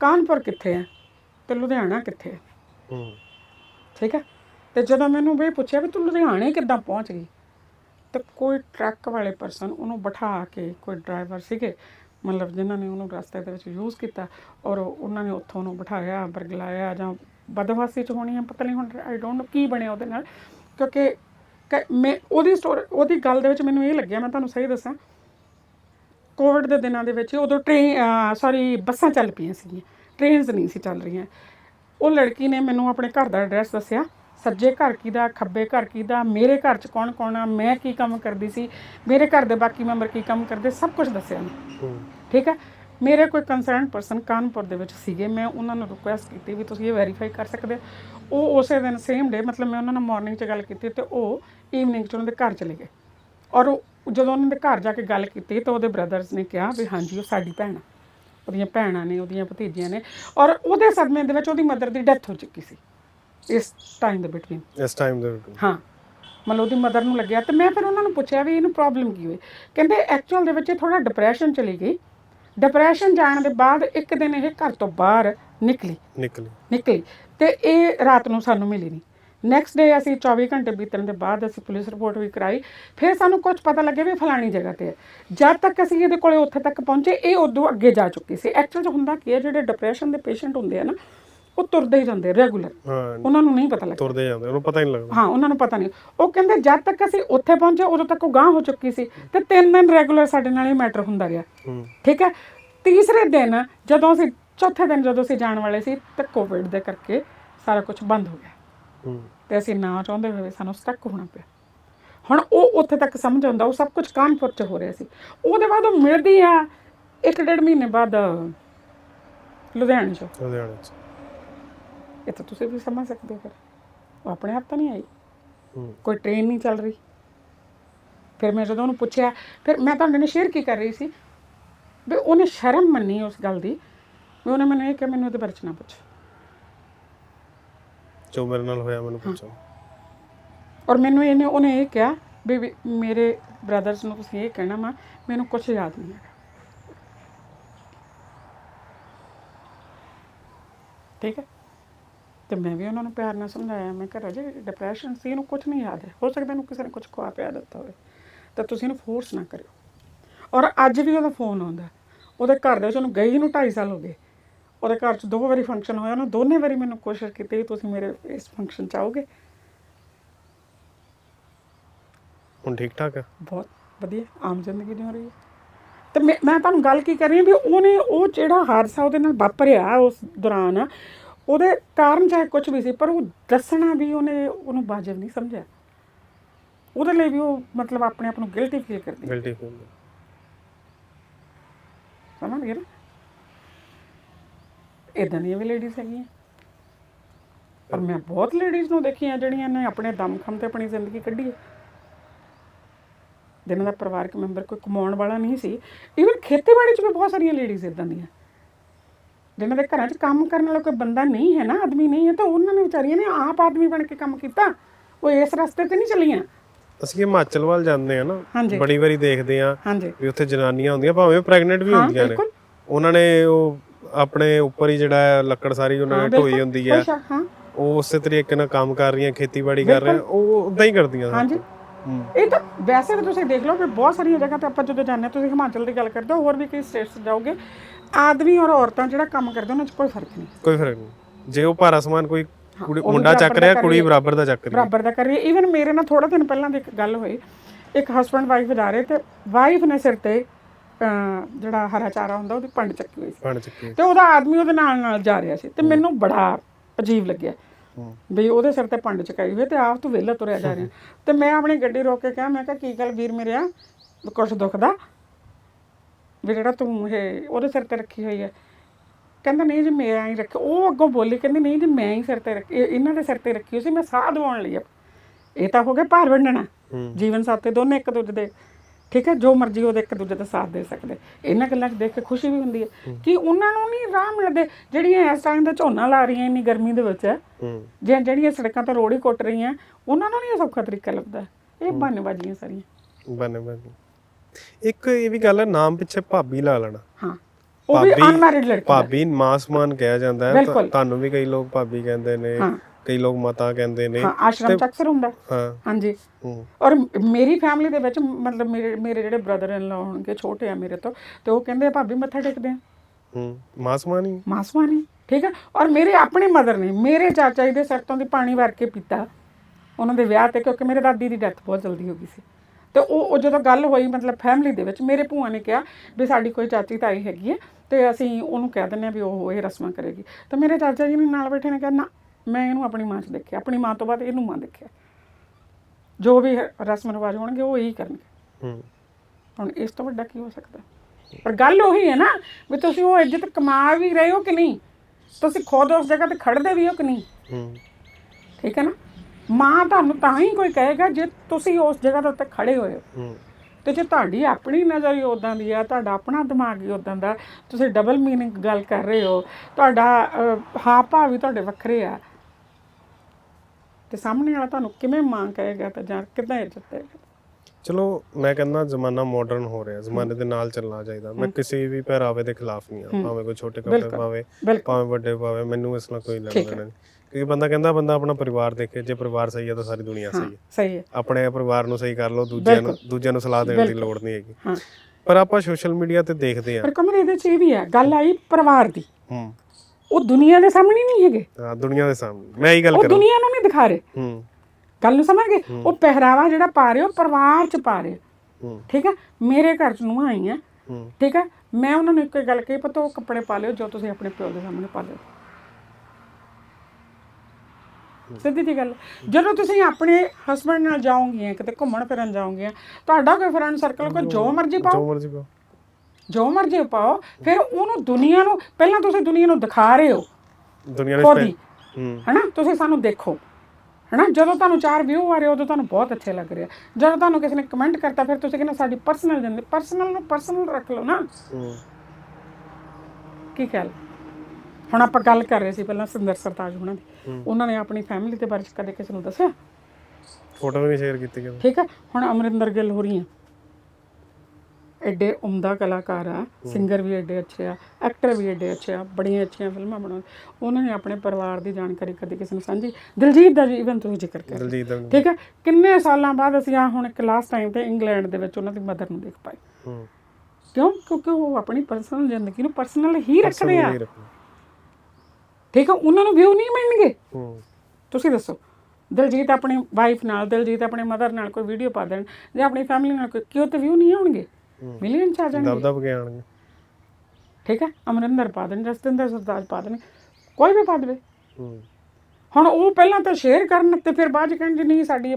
ਕਾਨਪੁਰ ਕਿੱਥੇ ਹੈ ਤੇ ਲੁਧਿਆਣਾ ਕਿੱਥੇ ਹੈ? ਹੂੰ। ਠੀਕ ਹੈ? ਤੇ ਜਦੋਂ ਮੈਨੂੰ ਵੀ ਪੁੱਛਿਆ ਵੀ ਤੂੰ ਲੁਧਿਆਣੇ ਕਿੱਦਾਂ ਪਹੁੰਚ ਗਈ? ਤੇ ਕੋਈ ਟਰੱਕ ਵਾਲੇ ਪਰਸਨ ਉਹਨੂੰ ਬਿਠਾ ਕੇ ਕੋਈ ਡਰਾਈਵਰ ਸੀਗੇ ਮਤਲਬ ਜਿਨ੍ਹਾਂ ਨੇ ਉਹਨੂੰ ਰਸਤੇ ਦੇ ਵਿੱਚ ਯੂਜ਼ ਕੀਤਾ ਔਰ ਉਹਨਾਂ ਨੇ ਉੱਥੋਂ ਉਹਨੂੰ ਬਿਠਾਇਆ ਬਰਗਲਾਇਆ ਜਾਂ ਬਦਵਾਸੀ ਚ ਹੋਣੀ ਹੈ ਪਤਾ ਨਹੀਂ ਹੁਣ ਆਈ ਡੋਨਟ ਨੋ ਕੀ ਬਣਿਆ ਉਹਦੇ ਨਾਲ। ਕਿਉਂਕਿ ਮੈਂ ਉਹਦੀ ਸਟੋਰੀ ਉਹਦੀ ਗੱਲ ਦੇ ਵਿੱਚ ਮੈਨੂੰ ਇਹ ਲੱਗਿਆ ਮੈਂ ਤੁਹਾਨੂੰ ਸਹੀ ਦੱਸਾਂ ਕੋਵਿਡ ਦੇ ਦਿਨਾਂ ਦੇ ਵਿੱਚ ਉਦੋਂ ਟ੍ਰੇਨ ਸੌਰੀ ਬੱਸਾਂ ਚੱਲ ਪਈਆਂ ਸੀਗੀਆਂ। ਟ੍ਰੇਨਸ ਨਹੀਂ ਸੀ ਚੱਲ ਰਹੀਆਂ। ਉਹ ਲੜਕੀ ਨੇ ਮੈਨੂੰ ਆਪਣੇ ਘਰ ਦਾ ਐਡਰੈਸ ਦੱਸਿਆ। ਸੱਜੇ ਘਰ ਕਿਹਦਾ ਖੱਬੇ ਘਰ ਕਿਹਦਾ ਮੇਰੇ ਘਰ 'ਚ ਕੌਣ ਕੌਣ ਆ ਮੈਂ ਕੀ ਕੰਮ ਕਰਦੀ ਸੀ ਮੇਰੇ ਘਰ ਦੇ ਬਾਕੀ ਮੈਂਬਰ ਕੀ ਕੰਮ ਕਰਦੇ ਸਭ ਕੁਝ ਦੱਸਿਆ ਹੂੰ। ਠੀਕ ਹੈ? ਮੇਰੇ ਕੋਈ ਕੰਸਰਨ ਪਰਸਨ ਕਾਨਪੁਰ ਦੇ ਵਿੱਚ ਸੀਗੇ। ਮੈਂ ਉਹਨਾਂ ਨੂੰ ਰਿਕੁਐਸਟ ਕੀਤੀ ਵੀ ਤੁਸੀਂ ਇਹ ਵੈਰੀਫਾਈ ਕਰ ਸਕਦੇ ਹੋ। ਉਹ ਉਸੇ ਦਿਨ ਸੇਮ ਡੇ ਮਤਲਬ ਮੈਂ ਉਹਨਾਂ ਨਾਲ ਮਾਰਨਿੰਗ 'ਚ ਗੱਲ ਕੀਤੀ ਤੇ ਉਹ ਈਵਨਿੰਗ 'ਚ ਉਹਨਾਂ ਦੇ ਘਰ ਚਲੇ ਗਏ। ਔਰ ਜਦੋਂ ਉਹਨਾਂ ਦੇ ਘਰ ਜਾ ਕੇ ਗੱਲ ਕੀਤੀ ਤਾਂ ਉਹਦੇ ਬ੍ਰਦਰਸ ਨੇ ਕਿਹਾ ਵੀ ਹਾਂਜੀ ਉਹ ਸਾਡੀ ਭੈਣ ਆ। ਉਹਦੀਆਂ ਭੈਣਾਂ ਨੇ ਉਹਦੀਆਂ ਭਤੀਜੀਆਂ ਨੇ ਔਰ ਉਹਦੇ ਸਦਮੇ ਦੇ ਵਿੱਚ ਉਹਦੀ ਮਦਰ ਦੀ ਡੈਥ ਹੋ ਚੁੱਕੀ ਸੀ। ਇਸ ਟਾਈਮ ਦੇ ਬਿਟਵੀਨ ਇਸ ਟਾਈਮ ਦੇ ਵਿੱਚ ਹਾਂ। ਮਤਲਬ ਉਹਦੀ ਮਦਰ ਨੂੰ ਲੱਗਿਆ ਤੇ ਮੈਂ ਫਿਰ ਉਹਨਾਂ ਨੂੰ ਪੁੱਛਿਆ ਵੀ ਇਹਨੂੰ ਪ੍ਰੋਬਲਮ ਕੀ ਹੋਈ? ਕਹਿੰਦੇ ਐਕਚੁਅਲ ਦੇ ਵਿੱਚ ਥੋੜਾ ਡਿਪਰੈਸ਼ਨ ਚਲੀ ਗਈ। ਡਿਪਰੈਸ਼ਨ ਜਾਣ ਦੇ ਬਾਅਦ ਇੱਕ ਦਿਨ ਇਹ ਘਰ ਤੋਂ ਬਾਹਰ ਨਿਕਲੀ। ਨਿਕਲੀ। ਨਿਕਲੀ ਤੇ ਇਹ ਰਾਤ ਨੂੰ ਸਾਨੂੰ ਮਿਲੀ ਨਹੀਂ ਨੈਕਸਟ ਡੇ ਅਸੀਂ 24 ਘੰਟੇ ਬੀਤਣ ਦੇ ਬਾਅਦ ਅਸੀਂ ਪੁਲਿਸ ਰਿਪੋਰਟ ਵੀ ਕਰਾਈ। ਫਿਰ ਸਾਨੂੰ ਕੁਝ ਪਤਾ ਲੱਗਿਆ ਵੀ ਫਲਾਣੀ ਜਗ੍ਹਾ ਤੇ ਹੈ। ਜਦ ਤੱਕ ਅਸੀਂ ਇਹਦੇ ਕੋਲੇ ਉੱਥੇ ਤੱਕ ਪਹੁੰਚੇ ਇਹ ਉਦੋਂ ਅੱਗੇ ਜਾ ਚੁੱਕੀ ਸੀ। ਐਕਚੁਅਲ 'ਚ ਹੁੰਦਾ ਕੀ ਹੈ ਜਿਹੜੇ ਡਿਪਰੈਸ਼ਨ ਦੇ ਪੇਸ਼ੈਂਟ ਹੁੰਦੇ ਆ ਨਾ ਉਹ ਤੁਰਦੇ ਹੀ ਜਾਂਦੇ ਰੈਗੂਲਰ ਉਹਨਾਂ ਨੂੰ ਨਹੀਂ ਪਤਾ ਲੱਗਦਾ। ਤੁਰਦੇ ਜਾਂਦੇ ਉਹਨੂੰ ਪਤਾ ਹੀ ਨਹੀਂ ਲੱਗਦਾ। ਹਾਂ ਉਹਨਾਂ ਨੂੰ ਪਤਾ ਨਹੀਂ। ਉਹ ਕਹਿੰਦੇ ਜਦ ਤੱਕ ਅਸੀਂ ਉੱਥੇ ਪਹੁੰਚੇ ਉਦੋਂ ਤੱਕ ਉਹ ਗਾਂਹ ਹੋ ਚੁੱਕੀ ਸੀ। ਤੇ ਤਿੰਨ ਦਿਨ ਰੈਗੂਲਰ ਸਾਡੇ ਨਾਲ ਇਹ ਮੈਟਰ ਹੁੰਦਾ ਰਿਹਾ। ਠੀਕ ਹੈ? ਤੀਸਰੇ ਦਿਨ ਜਦੋਂ ਅਸੀਂ ਚੌਥੇ ਦਿਨ ਜਦੋਂ ਅਸੀਂ ਜਾਣ ਵਾਲੇ ਸੀ ਤੇ ਕੋਵਿਡ ਦੇ ਕਰਕੇ ਸਾਰਾ ਕੁਝ ਬੰਦ ਹੋ ਗਿਆ। ਤੇ ਅਸੀਂ ਨਾ ਚਾਹੁੰਦੇ ਹੋਏ ਸਾਨੂੰ ਸਟਕ ਹੋਣਾ ਪਿਆ। ਹੁਣ ਉਹ ਉੱਥੇ ਤੱਕ ਸਮਝ ਆਉਂਦਾ ਉਹ ਸਭ ਕੁਝ ਕਾਨਪੁਰ ਚ ਹੋ ਰਿਹਾ ਸੀ। ਉਹਦੇ ਬਾਅਦ ਉਹ ਮਿਲਦੀ ਆ ਇੱਕ ਡੇਢ ਮਹੀਨੇ ਬਾਅਦ ਲੁਧਿਆਣੇ ਚ। ਲੁਧਿਆਣੇ ਚ। ਇਹ ਤਾਂ ਤੁਸੀਂ ਵੀ ਸਮਝ ਸਕਦੇ ਹੋ ਫਿਰ। ਉਹ ਆਪਣੇ ਆਪ ਤਾਂ ਨਹੀਂ ਆਈ। ਕੋਈ ਟ੍ਰੇਨ ਨਹੀਂ ਚੱਲ ਰਹੀ। ਫਿਰ ਮੈਂ ਜਦੋਂ ਉਹਨੂੰ ਪੁੱਛਿਆ ਫਿਰ ਮੈਂ ਤੁਹਾਡੇ ਨਾਲ ਸ਼ੇਅਰ ਕੀ ਕਰ ਰਹੀ ਸੀ? ਵੀ ਉਹਨੇ ਸ਼ਰਮ ਮੰਨੀ ਉਸ ਗੱਲ ਦੀ। ਵੀ ਉਹਨੇ ਮੈਨੂੰ ਇਹ ਕਿ ਮੈਨੂੰ ਇਹਦੇ ਬਾਰੇ 'ਚ ਨਾ ਪੁੱਛ। ਜੋ ਮੇਰੇ ਨਾਲ ਹੋਇਆ ਮੈਨੂੰ ਪੁੱਛੋ। ਔਰ ਮੈਨੂੰ ਇਹਨੇ ਉਹਨੇ ਇਹ ਕਿਹਾ ਵੀ ਵੀ ਮੇਰੇ ਬ੍ਰਦਰਸ ਨੂੰ ਤੁਸੀਂ ਇਹ ਕਹਿਣਾ ਵਾ ਮੈਨੂੰ ਕੁਝ ਯਾਦ ਨਹੀਂ ਹੈਗਾ। ਠੀਕ ਹੈ? ਤੇ ਮੈਂ ਵੀ ਉਹਨਾਂ ਨੂੰ ਪਿਆਰ ਨਾਲ ਸਮਝਾਇਆ ਮੈਂ ਕਿਹਾ ਰਾਜੇ ਡਿਪਰੈਸ਼ਨ ਸੀ ਇਹਨੂੰ ਕੁਝ ਨਹੀਂ ਯਾਦ ਹੈ। ਹੋ ਸਕਦਾ ਇਹਨੂੰ ਕਿਸੇ ਨੇ ਕੁਝ ਖਵਾ ਪਿਆ ਦਿੱਤਾ ਹੋਵੇ। ਤਾਂ ਤੁਸੀਂ ਇਹਨੂੰ ਫੋਰਸ ਨਾ ਕਰਿਓ। ਔਰ ਅੱਜ ਵੀ ਉਹਦਾ ਫੋਨ ਆਉਂਦਾ। ਉਹਦੇ ਘਰ ਦੇ ਵਿੱਚ ਉਹਨੂੰ ਗਈ ਨੂੰ 2.5 ਸਾਲ ਹੋ ਗਏ। ਉਹਦੇ ਘਰ 'ਚ ਦੋ ਵਾਰੀ ਫੰਕਸ਼ਨ ਹੋਇਆ ਨਾ ਦੋਨੇ ਵਾਰੀ ਮੈਨੂੰ ਕੋਸ਼ਿਸ਼ ਕੀਤੀ ਵੀ ਤੁਸੀਂ ਮੇਰੇ ਇਸ ਫੰਕਸ਼ਨ 'ਚ ਆਓਗੇ। ਹੁਣ ਠੀਕ ਠਾਕ ਹੈ ਬਹੁਤ ਵਧੀਆ ਆਮ ਜ਼ਿੰਦਗੀ ਜਿਉ ਰਹੀ ਹੈ। ਤੇ ਮੈਂ ਮੈਂ ਤੁਹਾਨੂੰ ਗੱਲ ਕੀ ਕਰ ਰਹੀ ਹਾਂ ਵੀ ਉਹਨੇ ਉਹ ਜਿਹੜਾ ਹਾਦਸਾ ਉਹਦੇ ਨਾਲ ਵਾਪਰਿਆ ਉਸ ਦੌਰਾਨ ਉਹਦੇ ਕਾਰਨ ਚਾਹੇ ਕੁਝ ਵੀ ਸੀ ਪਰ ਉਹ ਦੱਸਣਾ ਵੀ ਉਹਨੇ ਉਹਨੂੰ ਵਾਜਬ ਨਹੀਂ ਸਮਝਿਆ। ਉਹਦੇ ਲਈ ਵੀ ਉਹ ਮਤਲਬ ਆਪਣੇ ਆਪ ਨੂੰ ਗਿਲਟੀ ਫੀਲ ਕਰਦੀ ਗਿਲਟੀ ਫੀਲ ਸਮਝ ਗਏ ਨਾ? ਇਦਾਂ ਦੀਆਂ ਵੀ ਲੇਡੀਜ਼ ਹੈਗੀਆਂ। ਪਰ ਮੈਂ ਬਹੁਤ ਲੇਡੀਜ਼ ਨੂੰ ਦੇਖੀਆਂ ਜਿਹੜੀਆਂ ਨੇ ਆਪਣੇ ਦਮ ਖਮ ਤੇ ਆਪਣੀ ਜ਼ਿੰਦਗੀ ਕੱਢੀ ਹੈ। ਜਿਨ੍ਹਾਂ ਦਾ ਪਰਿਵਾਰਕ ਮੈਂਬਰ ਕੋਈ ਕਮਾਉਣ ਵਾਲਾ ਨਹੀਂ ਸੀ। ਈਵਨ ਖੇਤੀਬਾੜੀ 'ਚ ਵੀ ਬਹੁਤ ਸਾਰੀਆਂ ਲੇਡੀਜ਼ ਇਦਾਂ ਦੀਆਂ। ਜਿਨ੍ਹਾਂ ਦੇ ਘਰਾਂ 'ਚ ਕੰਮ ਕਰਨ ਵਾਲਾ ਕੋਈ ਬੰਦਾ ਨਹੀਂ ਹੈ ਨਾ ਆਦਮੀ ਨਹੀਂ ਹੈ ਤਾਂ ਉਹਨਾਂ ਨੇ ਵਿਚਾਰੀਆਂ ਨੇ ਆਪ ਆਦਮੀ ਬਣ ਕੇ ਕੰਮ ਕੀਤਾ। ਉਹ ਇਸ ਰਸਤੇ ਤੇ ਨਹੀਂ ਚੱਲੀਆਂ। ਅਸੀਂ ਹਿਮਾਚਲ ਵੱਲ ਜਾਂਦੇ ਆ ਨਾ ਬੜੀ ਵਾਰੀ ਦੇਖਦੇ ਆ ਵੀ ਉੱਥੇ ਜਨਾਨੀਆਂ ਹੁੰਦੀਆਂ ਭਾਵੇਂ ਪ੍ਰੈਗਨੈਂਟ ਵੀ ਹੁੰਦੀਆਂ ਨੇ। ਉਹਨਾਂ ਨੇ ਉਹ ਆਪਣੇ ਉੱਪਰ ਹੀ ਜਿਹੜਾ ਹੈ ਲੱਕੜ ਸਾਰੀ ਉਹਨਾਂ ਨੇ ਢੋਈ ਹੁੰਦੀ ਹੈ। ਅੱਛਾ ਹਾਂ। ਉਹ ਉਸੇ ਤਰੀਕੇ ਨਾਲ ਕੰਮ ਕਰ ਰਹੀਆਂ ਖੇਤੀਬਾੜੀ ਕਰ ਰਹੀਆਂ ਉਹ ਉਦਾਂ ਹੀ ਕਰਦੀਆਂ। ਹਾਂਜੀ। ਇਹ ਤਾਂ ਵੈਸੇ ਵੀ ਤੁਸੀਂ ਦੇਖ ਲਓ ਕਿ ਬਹੁਤ ਸਾਰੀਆਂ ਜਗ੍ਹਾ ਤੇ ਆਪਾਂ ਜਦੋਂ ਜਾਂਦੇ ਤੁਸੀਂ ਹਿਮਾਚਲ ਦੀ ਗੱਲ ਕਰਦੇ ਹੋ ਹੋਰ ਵੀ ਕਈ ਸਟੇਟਸ ਜਾਓਗੇ ਆਦਮੀ ਔਰ ਔਰਤਾਂ ਜਿਹੜਾ ਕੰਮ ਕਰਦੇ ਉਹਨਾਂ 'ਚ ਕੋਈ ਫ਼ਰਕ ਨਹੀਂ। ਕੋਈ ਫ਼ਰਕ ਨਹੀਂ। ਜੇ ਉਹ ਭਾਰਾ ਸਮਾਨ ਕੋਈ ਕੁੜੀ- ਮੁੰਡਾ ਚੱਕ ਰਿਹਾ ਕੁੜੀ ਬਰਾਬਰ ਦਾ ਚੱਕ ਰਹੀ ਹੈ। ਬਰਾਬਰ ਦਾ ਕਰ ਰਹੀ ਹੈ ਈਵਨ ਮੇਰੇ ਨਾਲ ਥੋੜਾ ਦਿਨ ਪਹਿਲਾਂ ਦੀ ਇੱਕ ਗੱਲ ਹੋਈ। ਇੱਕ ਹਸਬੰਡ ਵਾਈਫ ਜਾ ਰਹੇ ਤੇ ਵਾਈਫ ਨੇ ਸਿਰ ਤੇ ਜਿਹੜਾ ਹਰਾ ਚਾਰਾ ਹੁੰਦਾ ਉਹਦੀ ਪੰਡ ਚੱਕੀ ਹੋਈ ਸੀ। ਬਣ ਚੱਕੀ ਤੇ ਉਹਦਾ ਆਦਮੀ ਉਹਦੇ ਨਾਲ ਨਾਲ ਜਾ ਰਿਹਾ ਸੀ ਤੇ ਮੈਨੂੰ ਬੜਾ ਅਜੀਬ ਲੱਗਿਆ। ਵੀ ਉਹਦੇ ਸਿਰ ਤੇ ਪੰਡ ਚਕਾਈ ਹੋਈ ਤੇ ਆਪ ਤੂੰ ਵਿਹਲਾ ਤੁਰਿਆ ਜਾ ਰਿਹਾ। ਤੇ ਮੈਂ ਆਪਣੀ ਗੱਡੀ ਰੋਕ ਕੇ ਕਿਹਾ ਮੈਂ ਕਿਹਾ ਕੀ ਗੱਲ ਵੀਰ ਮੇਰਿਆ ਕੁਛ ਦੁਖਦਾ ਵੀ ਜਿਹੜਾ ਤੂੰ ਇਹ ਉਹਦੇ ਸਿਰ ਤੇ ਰੱਖੀ ਹੋਈ ਹੈ। ਕਹਿੰਦਾ ਨਹੀਂ ਜੀ ਮੈਂ ਹੀ ਰੱਖੀ। ਉਹ ਅੱਗੋਂ ਬੋਲੀ ਕਹਿੰਦੀ ਨਹੀਂ ਜੀ ਮੈਂ ਹੀ ਸਿਰ ਤੇ ਰੱਖੀ ਇਹ- ਇਹਨਾਂ ਦੇ ਸਿਰ ਤੇ ਰੱਖੀ ਹੋਈ ਸੀ ਮੈਂ ਸਾਹ ਦਵਾਉਣ ਲਈ। ਇਹ ਤਾਂ ਹੋ ਗਿਆ ਭਾਰ ਵੰਡਣਾ। ਜੀਵਨ ਸਾਥੀ ਦੋਨੇ ਇੱਕ ਦੂਜੇ ਦੇ ਠੀਕ ਹੈ ਜੋ ਮਰਜ਼ੀ ਉਹਦੇ ਇੱਕ ਦੂਜੇ ਦਾ ਸਾਥ ਦੇ ਸਕਦੇ। ਇਹਨਾਂ ਗੱਲਾਂ 'ਚ ਦੇਖ ਕੇ ਖੁਸ਼ੀ ਵੀ ਹੁੰਦੀ ਹੈ ਕਿ ਉਹਨਾਂ ਨੂੰ ਨਹੀਂ ਰਾਹ ਮਿਲਦੇ। ਜਿਹੜੀਆਂ ਇਸ ਟਾਈਮ ਤੇ ਝੋਨਾ ਲਾ ਰਹੀਆਂ ਇੰਨੀ ਗਰਮੀ ਦੇ ਵਿੱਚ ਜਾਂ ਜਿਹੜੀਆਂ ਸੜਕਾਂ ਤੇ ਰੋੜੀ ਕੁੱਟ ਰਹੀਆਂ ਉਹਨਾਂ ਨੂੰ ਨਹੀਂ ਸੌਖਾ ਤਰੀਕਾ ਲੱਭਦਾ ਇਹ ਬਹਾਨੇਬਾਜ਼ੀਆਂ ਸਾਰੀਆਂ। ਬਣੇ ਇੱਕ ਇਹ ਵੀ ਗੱਲ ਹੈ ਨਾਮ ਪਿੱਛੇ ਭਾਬੀ ਲਾ ਲੈਣਾ। ਹਾਂ। ਉਹ ਵੀ ਅਨਮੈਰਿਡ ਲੜਕੀ। ਭਾਬੀ ਮਾਸਮਾਨ ਕਿਹਾ ਜਾਂਦਾ ਹੈ। ਤੁਹਾਨੂੰ ਵੀ ਕਈ ਲੋਕ ਭਾਬੀ ਕਹਿੰਦੇ ਨੇ। ਕਈ ਲੋਕ ਮਾਤਾ ਕਹਿੰਦੇ ਨੇ ਹਾਂ ਆਸ਼ਰਮ ਚ ਅਕਸਰ ਹੁੰਦਾ। ਹਾਂ। ਹਾਂਜੀ। ਔਰ ਮੇਰੀ ਫੈਮਿਲੀ ਦੇ ਵਿੱਚ ਮਤਲਬ ਮੇਰੇ ਮੇਰੇ ਜਿਹੜੇ ਬ੍ਰਦਰ ਇਨ ਲਾ ਹੋਣਗੇ ਛੋਟੇ ਆ ਮੇਰੇ ਤੋਂ ਤੇ ਉਹ ਕਹਿੰਦੇ ਆ ਭਾਬੀ ਮੱਥਾ ਟੇਕਦੇ ਆ। ਹੂੰ। ਮਾਸਮਾਨ ਹੀ ਮਾਸਵਾਨੀ ਠੀਕ ਹੈ ਔਰ ਮੇਰੇ ਆਪਣੇ ਮਦਰ ਨੇ ਮੇਰੇ ਚਾਚਾ ਜੀ ਦੇ ਸਿਰ ਤੋਂ ਦੀ ਪਾਣੀ ਭਰ ਕੇ ਪੀਤਾ। ਉਹਨਾਂ ਦੇ ਵਿਆਹ ਤੇ ਕਿਉਂਕਿ ਮੇਰੇ ਦਾਦੀ ਦੀ ਡੈਥ ਬਹੁਤ ਜਲਦੀ ਹੋ ਗਈ ਸੀ। ਤੇ ਉਹ ਉਹ ਜਦੋਂ ਗੱਲ ਹੋਈ ਮਤਲਬ ਫੈਮਿਲੀ ਦੇ ਵਿੱਚ ਮੇਰੇ ਭੂਆ ਨੇ ਕਿਹਾ ਵੀ ਸਾਡੀ ਕੋਈ ਚਾਚੀ ਤਾਈ ਹੈਗੀ ਹੈ ਤੇ ਅਸੀਂ ਉਹਨੂੰ ਕਹਿ ਦਿੰਦੇ ਆ ਵੀ ਉਹ ਇਹ ਰਸਮਾਂ ਕਰੇਗੀ। ਤੇ ਮੇਰੇ ਚਾਚਾ ਜੀ ਨੇ ਨਾਲ ਬੈਠੇ ਨੇ ਕਿਹਾ ਨਾ ਮੈਂ ਇਹਨੂੰ ਆਪਣੀ ਮਾਂ 'ਚ ਦੇਖਿਆ ਆਪਣੀ ਮਾਂ ਤੋਂ ਬਾਅਦ ਇਹਨੂੰ ਮਾਂ ਦੇਖਿਆ। ਜੋ ਵੀ ਰਸਮ ਰਿਵਾਜ ਹੋਣਗੇ ਉਹ ਇਹੀ ਕਰਨਗੇ। ਹੂੰ। ਹੁਣ ਇਸ ਤੋਂ ਵੱਡਾ ਕੀ ਹੋ ਸਕਦਾ? ਪਰ ਗੱਲ ਉਹੀ ਹੈ ਨਾ ਵੀ ਤੁਸੀਂ ਉਹ ਇੱਜ਼ਤ ਕਮਾ ਵੀ ਰਹੇ ਹੋ ਕਿ ਨਹੀਂ? ਤੁਸੀਂ ਖੁਦ ਉਸ ਜਗ੍ਹਾ ਤੇ ਖੜਦੇ ਵੀ ਹੋ ਕਿ ਨਹੀਂ? ਹੂੰ। ਠੀਕ ਹੈ ਨਾ? ਮਾਂ ਤੁਹਾਨੂੰ ਤਾਂ ਹੀ ਕੋਈ ਕਹੇਗਾ ਜੇ ਤੁਸੀਂ ਉਸ ਜਗ੍ਹਾ ਦੇ ਉੱਤੇ ਖੜੇ ਹੋਏ ਹੋ। ਹੂੰ। ਤੇ ਜੇ ਤੁਹਾਡੀ ਆਪਣੀ ਨਜ਼ਰ ਹੀ ਉਦਾਂ ਦੀ ਆ ਤੁਹਾਡਾ ਆਪਣਾ ਦਿਮਾਗ ਹੀ ਉਦਾਂ ਦਾ ਤੁਸੀਂ ਡਬਲ ਮੀਨਿੰਗ ਗੱਲ ਕਰ ਰਹੇ ਹੋ ਤੁਹਾਡਾ ਭਾਵ ਵੀ ਤੁਹਾਡੇ ਵੱਖਰੇ ਆ। ਤੇ ਸਾਹਮਣੇ ਵਾਲਾ ਤੁਹਾਨੂੰ ਕਿਵੇਂ ਮਾਂ ਕਹੇਗਾ ਤੇ ਜਾਂ ਕਿੱਦਾਂ ਇੱਜ਼ਤ ਦੇਗਾ ਚਲੋ ਮੈਂ ਕਹਿੰਦਾ ਜ਼ਮਾਨਾ ਮਾਡਰਨ ਹੋ ਰਿਹਾ ਜ਼ਮਾਨੇ ਦੇ ਨਾਲ ਚੱਲਣਾ ਚਾਹੀਦਾ। ਮੈਂ ਕਿਸੇ ਵੀ ਪਹਿਰਾਵੇ ਦੇ ਖਿਲਾਫ ਨਹੀਂ ਆ ਭਾਵੇਂ ਕੋਈ ਛੋਟੇ ਕੱਪੜੇ। ਪਾਵੇ ਭਾਵੇਂ ਵੱਡੇ ਪਾਵੇ ਮੈਨੂੰ ਇਸ ਨਾਲ ਕੋਈ ਲੈਣਾ ਨਹੀਂ। ਕਿਉਂਕਿ ਬੰਦਾ ਕਹਿੰਦਾ ਬੰਦਾ ਆਪਣਾ ਪਰਿਵਾਰ ਦੇਖੇ ਜੇ ਪਰਿਵਾਰ ਸਹੀ ਹੈ ਤਾਂ ਸਾਰੀ ਦੁਨੀਆ ਸਹੀ ਹੈ। ਸਹੀ ਹੈ। ਆਪਣੇ ਪਰਿਵਾਰ ਨੂੰ ਸਹੀ ਕਰ ਲਓ ਦੂਜਿਆਂ ਨੂੰ ਦੂਜਿਆਂ ਨੂੰ ਸਲਾਹ ਦੇਣ ਦੀ ਲੋੜ ਨਹੀਂ ਹੈਗੀ। ਪਰ ਆਪਾਂ ਸੋਸ਼ਲ ਮੀਡੀਆ ਤੇ ਦੇਖਦੇ ਆ ਪਰ ਕਮਰ ਇਹਦੇ ਚ ਇਹ ਵੀ ਹੈ ਗੱਲ ਆਈ ਪਰਿਵਾਰ ਦੀ। ਹੂੰ। ਉਹ ਦੁਨੀਆ ਦੇ ਸਾਹਮਣੇ ਨਹੀਂ ਹੈਗੇ। ਹਾਂ, ਦੁਨੀਆ ਦੇ ਸਾਹਮਣੇ। ਮੈਂ ਇਹੀ ਗੱਲ ਉਹ ਕਰਾਂ। ਦੁਨੀਆ ਨੂੰ ਨਹੀਂ ਦਿਖਾ ਰਹੇ। ਹੂੰ। ਗੱਲ ਨੂੰ ਸਮਝ ਗਏ ਉਹ ਪਹਿਰਾਵਾ ਜਿਹੜਾ ਪਾ ਰਹੇ ਹੋ ਪਰਿਵਾਰ ਚ ਪਾ ਰਹੇ ਹੋ। ਠੀਕ ਹੈ? ਮੇਰੇ ਘਰ ਚ ਨੂੰ ਆਈਆਂ। ਹੂੰ। ਠੀਕ ਹੈ? ਮੈਂ ਉਹਨਾਂ ਨੂੰ ਇੱਕੋ ਗੱਲ ਕਹੀ ਪਤਾ ਉਹ ਕੱਪੜੇ ਪਾ ਲਿਓ ਜੋ ਤੁਸੀਂ ਆਪਣੇ ਪਿਓ ਦੇ ਸਾਹਮਣੇ ਪਾ ਲਿਓ। ਸਿੱਧੀ ਜੀ ਗੱਲ। ਜਦੋਂ ਤੁਸੀਂ ਆਪਣੇ ਹਸਬੰਡ ਨਾਲ ਜਾਓਗੀਆਂ ਕਿਤੇ ਘੁੰਮਣ ਫਿਰਨ ਜਾਓਗੀਆਂ ਤੁਹਾਡਾ ਕੋਈ ਫਰੈਂਡ ਸਰਕਲ ਕੋਈ ਜੋ ਮਰਜ਼ੀ ਪਾਓ। ਜੋ ਮਰਜ਼ੀ ਪਾਓ। ਜੋ ਮਰਜ਼ੀ ਪਾਓ ਫਿਰ ਉਹਨੂੰ ਦੁਨੀਆ ਨੂੰ ਪਹਿਲਾਂ ਤੁਸੀਂ ਦੁਨੀਆ ਨੂੰ ਦਿਖਾ ਰਹੇ ਹੋ। ਦੁਨੀਆ ਨੇ ਹਨਾ? ਤੁਸੀਂ ਸਾਨੂੰ ਦੇਖੋ। ਹਨਾ? ਜਦੋਂ ਤੁਹਾਨੂੰ ਚਾਰ ਵਿਊ ਆ ਰਹੇ ਉਦੋਂ ਤੁਹਾਨੂੰ ਬਹੁਤ ਅੱਛੇ ਲੱਗ ਰਿਹਾ ਜਦੋਂ ਤੁਹਾਨੂੰ ਕਿਸੇ ਨੇ ਕਮੈਂਟ ਕਰਤਾ ਫਿਰ ਤੁਸੀਂ ਕਹਿੰਦੇ ਸਾਡੀ ਪਰਸਨਲ ਜਿੰਦਗੀ ਪਰਸਨਲ ਨੂੰ ਪਰਸਨਲ ਰੱਖ ਲਓ ਨਾ। ਕੀ ਖਿਆਲ? ਹੁਣ ਆਪਾਂ ਗੱਲ ਕਰ ਰਹੇ ਸੀ ਪਹਿਲਾਂ ਸਿੰਦਰ ਸਰਤਾਜ ਉਹਨਾਂ ਦੀ। ਉਹਨਾਂ ਨੇ ਆਪਣੀ ਫੈਮਿਲੀ ਦੇ ਬਾਰੇ ਕਦੇ ਕਿਸੇ ਨੂੰ ਦੱਸਿਆ? ਫੋਟੋ ਵੀ ਨਹੀਂ ਸ਼ੇਅਰ ਕੀਤੀ ਕਦੇ। ਠੀਕ ਹੈ ਹੁਣ ਅਮਰਿੰਦਰ ਗਿੱਲ ਹੋ ਰਹੀ ਹੈ ਐਡੇ ਉਮਦਾ ਕਲਾਕਾਰ ਆ ਸਿੰਗਰ ਵੀ ਐਡੇ ਅੱਛੇ ਆ ਐਕਟਰ ਵੀ ਐਡੇ ਅੱਛੇ ਆ ਬੜੀਆਂ ਅੱਛੀਆਂ ਫਿਲਮਾਂ ਬਣਾਉਂਦੇ ਉਹਨਾਂ ਨੇ ਆਪਣੇ ਪਰਿਵਾਰ ਦੀ ਜਾਣਕਾਰੀ ਕਦੇ ਕਿਸੇ ਨੂੰ ਸਾਂਝੀ? ਦਿਲਜੀਤ ਦਾ ਵੀ ਇਵਨ ਤੁਸੀਂ ਜ਼ਿਕਰ ਕਰ ਦਲਜੀਤ ਦਾ ਠੀਕ ਹੈ ਕਿੰਨੇ ਸਾਲਾਂ ਬਾਅਦ ਅਸੀਂ ਆ ਹੁਣ ਇੱਕ ਲਾਸਟ ਟਾਈਮ ਤੇ ਇੰਗਲੈਂਡ ਦੇ ਵਿੱਚ ਉਹਨਾਂ ਦੀ ਮਦਰ ਨੂੰ ਦੇਖ ਪਾਏ। ਕਿਉਂ? ਕਿਉਂਕਿ ਉਹ ਆਪਣੀ ਪਰਸਨਲ ਜ਼ਿੰਦਗੀ ਨੂੰ ਪਰਸਨਲ ਹੀ ਰੱਖਦੇ ਆ। ਠੀਕ ਹੈ ਉਹਨਾਂ ਨੂੰ ਵਿਊ ਨਹੀਂ ਮਿਲਣਗੇ। ਤੁਸੀਂ ਦੱਸੋ। ਦਿਲਜੀਤ ਆਪਣੀ ਵਾਈਫ ਨਾਲ ਦਿਲਜੀਤ ਆਪਣੇ ਮਦਰ ਨਾਲ ਕੋਈ ਵੀਡੀਓ ਪਾ ਦੇਣ ਜਾਂ ਆਪਣੀ ਫੈਮਿਲੀ ਨਾਲ ਕੋਈ ਕਿਉਂ ਤੇ ਵਿਊ ਨਹੀਂ ਆਉਣਗੇ? ਮਿਲੀਅਨ ਚ ਆ ਜਾਣਗੇ ਦਬ ਦਬ ਕੇ ਆਣਗੇ ਠੀਕ ਹੈ ਅਮਰਿੰਦਰ ਪਾ ਦੇਣ ਜਸਤਿੰਦਰ ਸਰਤਾਜ ਪਾ ਦੇਣ ਕੋਈ ਵੀ ਪਾ ਦੇਵੇ। ਹੂੰ। ਹੁਣ ਉਹ ਪਹਿਲਾਂ ਤਾਂ ਸ਼ੇਅਰ ਕਰਨ ਤੇ ਫਿਰ ਬਾਅਦ ਚ ਕਹਿਣ ਜੀ ਨਹੀਂ ਸਾਡੀ